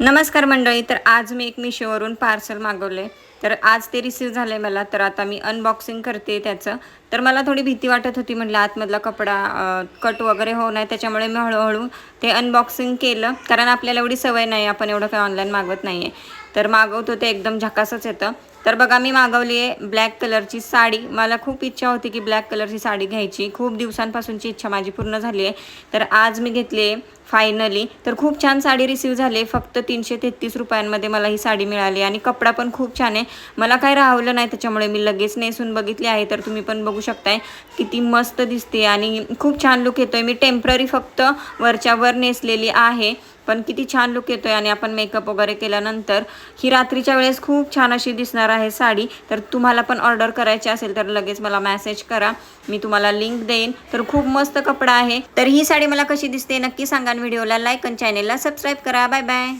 नमस्कार मंडळी तर आज मी एक मिशोवरून पार्सल मागवले. तर आज ते रिसीव झालं मला तर आता मी अनबॉक्सिंग करते त्याचं. तर मला थोडी भीती वाटत होती म्हटलं आतमधला कपडा कट वगैरे होऊ नये त्याच्यामुळे मी हळूहळू ते अनबॉक्सिंग केलं. कारण आपल्याला एवढी सवय नाही आपण एवढं काही ऑनलाईन मागवत नाही आहे तर मागवतो ते एकदम झकासच येतं. तर बघा मी मागवली आहे ब्लॅक कलरची साडी. मला खूप इच्छा होती की ब्लॅक कलरची साडी घ्यायची. खूप दिवसांपासूनची इच्छा माझी पूर्ण झाली आहे तर आज मी घेतली आहे फायनली तर खूप छान साडी रिसीव झाली फक्त तीनशे तेहतीस रुपयांमध्ये मला ही साडी मिळाली आणि कपडा पण खूप छान आहे. मला काय राहवलं नाही त्याच्यामुळे मी लगेच नेसून बघितली आहे. तर तुम्ही पण बघू शकताय किती मस्त दिसते आणि खूप छान लुक येतोय. मी टेंपररी फक्त वरच्यावर नेसलेली आहे. पण किती छान लुक येतोय आणि आपण मेकअप वगैरे केल्यानंतर ही रात्रीच्या वेळेस खूप छान अशी दिसणार आहे साडी. तर तुम्हाला पण ऑर्डर करायची असेल तर लगेच मला मॅसेज करा. मी तुम्हाला लिंक देईन. तर खूप मस्त कपडा आहे. तर ही साडी मला कशी दिसते नक्की सांगा व्हिडिओला लाईक आणि चॅनेलला सबस्क्राईब करा. Bye bye